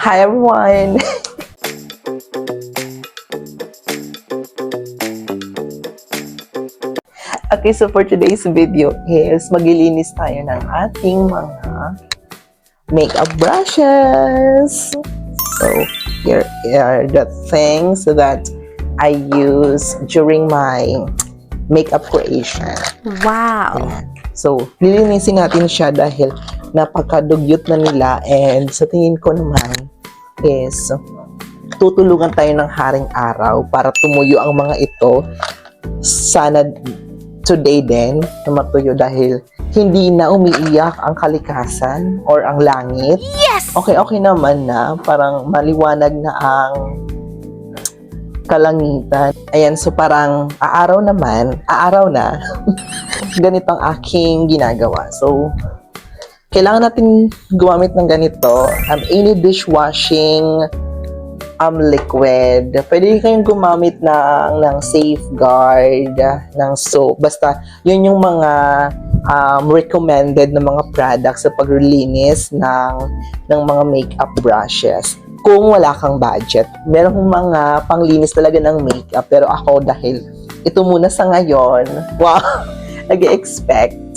Hi everyone! okay, so for today's video is maglilinis tayo ng ating mga makeup brushes. So, here are the things that I use during my makeup creation. Wow. So, lilinisin natin siya dahil napakadugyot na nila and sa tingin ko naman is tutulungan tayo ng haring araw para tumuyo ang mga ito. Sana today din na matuyo dahil hindi na umiiyak ang kalikasan or ang langit. Yes! Okay, okay naman na. Parang maliwanag na ang kalangitan. Ayan, so parang aaraw naman, aaraw na, ganito ang aking ginagawa. So, kailangan natin gumamit ng ganito. Um, any dishwashing um, liquid. Pwede kayong gumamit ng, ng safeguard, ng soap. Basta, yun yung mga um, recommended na mga products sa paglilinis ng, ng mga makeup brushes kung wala kang budget. Meron kong mga panglinis talaga ng makeup, pero ako dahil ito muna sa ngayon, wow, nag-expect.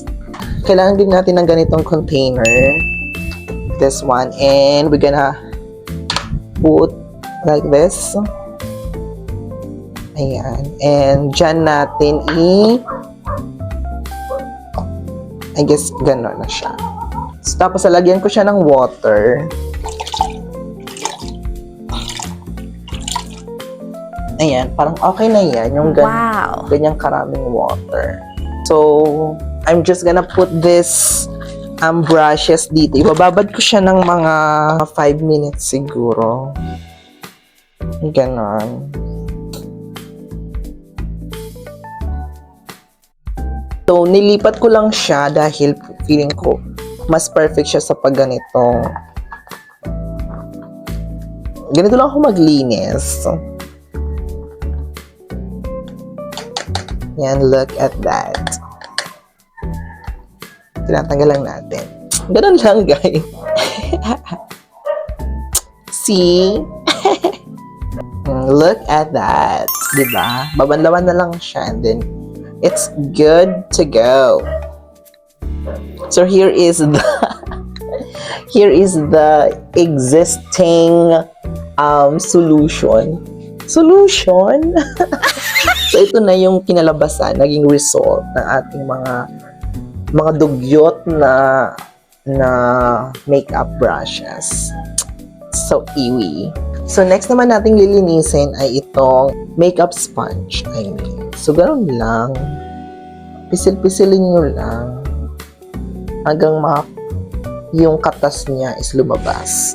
Kailangan din natin ng ganitong container. This one. And we're gonna put like this. Ayan. And dyan natin i... I guess gano'n na siya. So, tapos lalagyan ko siya ng water. Ayan, parang okay na yan. Yung gan- Wow. ganyang karaming water. So, I'm just gonna put this um, brushes dito. Ibababad ko siya ng mga 5 minutes siguro. Ganon. So, nilipat ko lang siya dahil feeling ko mas perfect siya sa pagganito. Ganito lang ako maglinis. Yan, look at that. Tinatanggal lang natin. Ganun lang, guys. See? Mm, look at that. Diba? Babanlawan na lang siya and then it's good to go. So here is the here is the existing um, solution. Solution? So ito na yung kinalabasan, naging result ng ating mga mga dugyot na na makeup brushes. So iwi. So next naman nating lilinisin ay itong makeup sponge. I mean. So ganun lang. Pisil-pisilin nyo lang hanggang ma yung katas niya is lumabas.